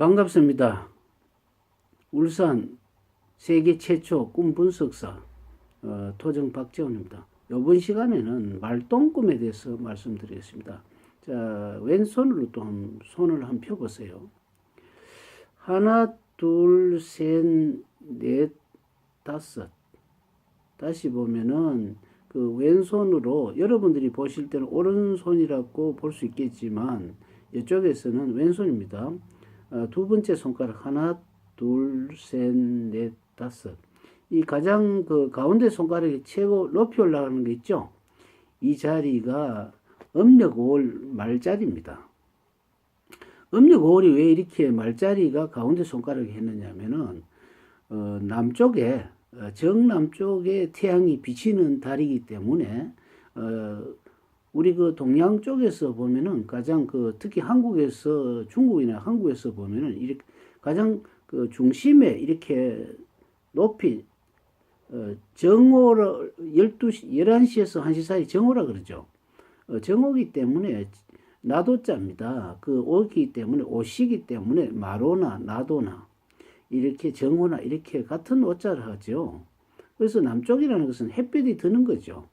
반갑습니다. 울산 세계 최초 꿈 분석사 어, 토정 박재원입니다. 이번 시간에는 말똥꿈에 대해서 말씀드리겠습니다. 자, 왼손으로 또 한, 손을 한 펴보세요. 하나, 둘, 셋, 넷, 다섯. 다시 보면은 그 왼손으로 여러분들이 보실 때는 오른손이라고 볼 수 있겠지만 이쪽에서는 왼손입니다. 어, 두 번째 손가락 하나, 둘, 셋, 넷, 다섯. 이 가장 그 가운데 손가락이 최고 높이 올라가는 게 있죠. 이 자리가 음력 5월 말자리입니다. 음력 5월이 왜 이렇게 말자리가 가운데 손가락에 했느냐면은 어, 남쪽에 어, 정남쪽에 태양이 비치는 달이기 때문에 어, 우리 그 동양 쪽에서 보면은 가장 그 특히 한국에서 중국이나 한국에서 보면은 이렇게 가장 그 중심에 이렇게 높이 어, 정오를 12시 11시에서 1시 사이 정오라 그러죠. 어, 정오기 때문에 나도자입니다. 그 오기 때문에 오시기 때문에 마로나 나도나 이렇게 정오나 이렇게 같은 오자를 하죠. 그래서 남쪽이라는 것은 햇빛이 드는 거죠.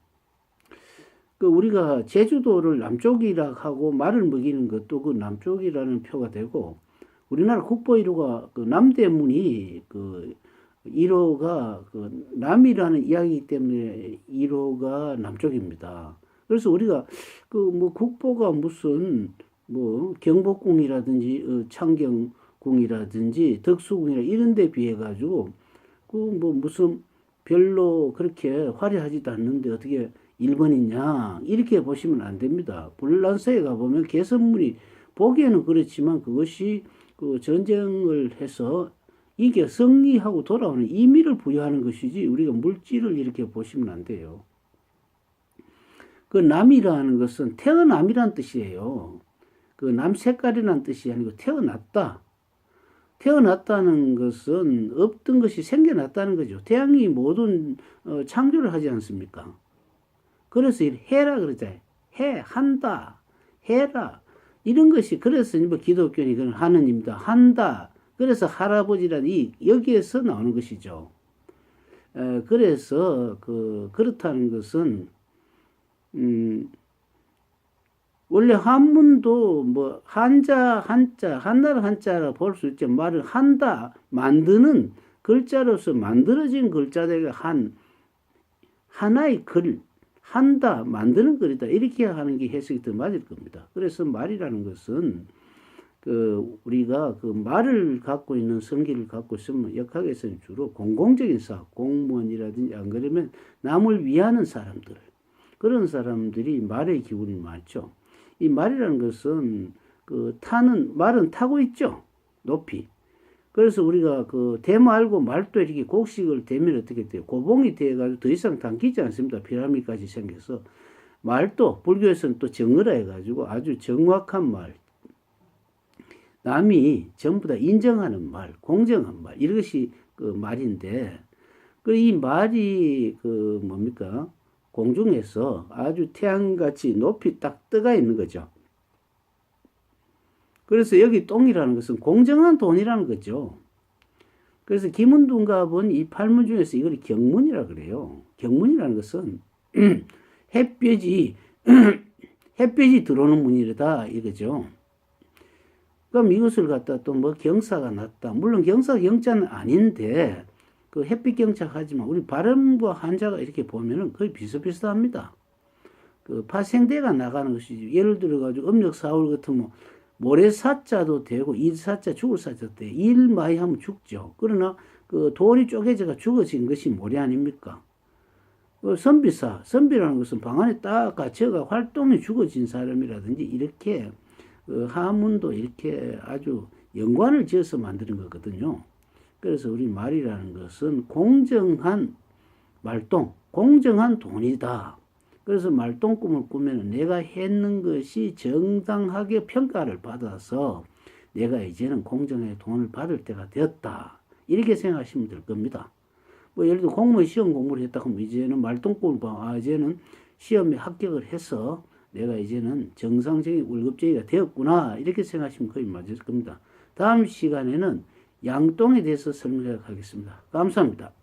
그 우리가 제주도를 남쪽이라 하고 말을 먹이는 것도 그 남쪽이라는 표가 되고 우리나라 국보 1호가 그 남대문이 그 1호가 그 남이라는 이야기이기 때문에 1호가 남쪽입니다. 그래서 우리가 그 뭐 국보가 무슨 뭐 경복궁이라든지 어, 창경궁이라든지 덕수궁이라 이런 데 비해 가지고 그 뭐 무슨 별로 그렇게 화려하지도 않는데 어떻게 1번이냐 이렇게 보시면 안 됩니다. 불란서에 가보면 개선문이 보기에는 그렇지만 그것이 그 전쟁을 해서 이게 승리하고 돌아오는 의미를 부여하는 것이지 우리가 물질을 이렇게 보시면 안 돼요. 그 남이라는 것은 태어남이란 뜻이에요. 그 남 색깔이란 뜻이 아니고 태어났다. 태어났다는 것은 없던 것이 생겨났다는 거죠. 태양이 모든 어, 창조를 하지 않습니까? 그래서 해라 그러잖아요. 해, 한다, 해라. 이런 것이 그래서 뭐 기독교는 이건 하느님다, 한다. 그래서 할아버지란 이 여기에서 나오는 것이죠. 에, 그래서 그 그렇다는 것은 음, 원래 한문도 뭐 한자 한자 한나라 한자라 볼 수 있죠. 말을 한다 만드는 글자로서 만들어진 글자들과 한 하나의 글 한다 만드는 글이다 이렇게 하는 게 해석이 더 맞을 겁니다. 그래서 말이라는 것은 그 우리가 그 말을 갖고 있는 성기를 갖고 있으면 역학에서는 주로 공공적인 사업 공무원이라든지 안 그러면 남을 위하는 사람들 그런 사람들이 말의 기운이 많죠. 이 말이라는 것은 그 타는 말은 타고 있죠. 높이. 그래서 우리가 그 대말고 말도 이렇게 곡식을 대면 어떻게 돼요? 고봉이 돼가지고 더 이상 당기지 않습니다. 피라미드까지 생겨서 말도 불교에서는 또 정의라 해가지고 아주 정확한 말. 남이 전부 다 인정하는 말, 공정한 말 이것이 그 말인데 그 이 말이 그 뭡니까? 공중에서 아주 태양같이 높이 딱 떠가 있는 거죠. 그래서 여기 똥이라는 것은 공정한 돈이라는 거죠. 그래서 김은둔갑은 이 팔문 중에서 이걸 경문이라 그래요. 경문이라는 것은 햇볕이 햇볕이 들어오는 문이다 이거죠. 그럼 이것을 갖다 또 뭐 경사가 났다. 물론 경사 경자는 아닌데 그 햇빛 경착하지만 우리 발음과 한자가 이렇게 보면은 거의 비슷비슷합니다. 그 파생대가 나가는 것이지. 예를 들어 가지고 음력 사월 같으면 모래 사자도 되고 일 사자 죽을 사자도 돼. 일 많이 하면 죽죠. 그러나 그 돌이 쪼개져가 죽어진 것이 모래 아닙니까? 그 선비사, 선비라는 것은 방 안에 딱 갇혀가 활동에 죽어진 사람이라든지 이렇게 그 하문도 이렇게 아주 연관을 지어서 만드는 거거든요. 그래서 우리 말이라는 것은 공정한 말동, 공정한 돈이다. 그래서 말동꿈을 꾸면 내가 했는 것이 정당하게 평가를 받아서 내가 이제는 공정의 돈을 받을 때가 되었다. 이렇게 생각하시면 될 겁니다. 뭐 예를 들어 공무원 시험 공부를 했다 하면 이제는 말동꿈을 봐. 아, 이제는 시험에 합격을 해서 내가 이제는 정상적인 월급쟁이가 되었구나. 이렇게 생각하시면 거의 맞을 겁니다. 다음 시간에는 양동에 대해서 설명하겠습니다. 감사합니다.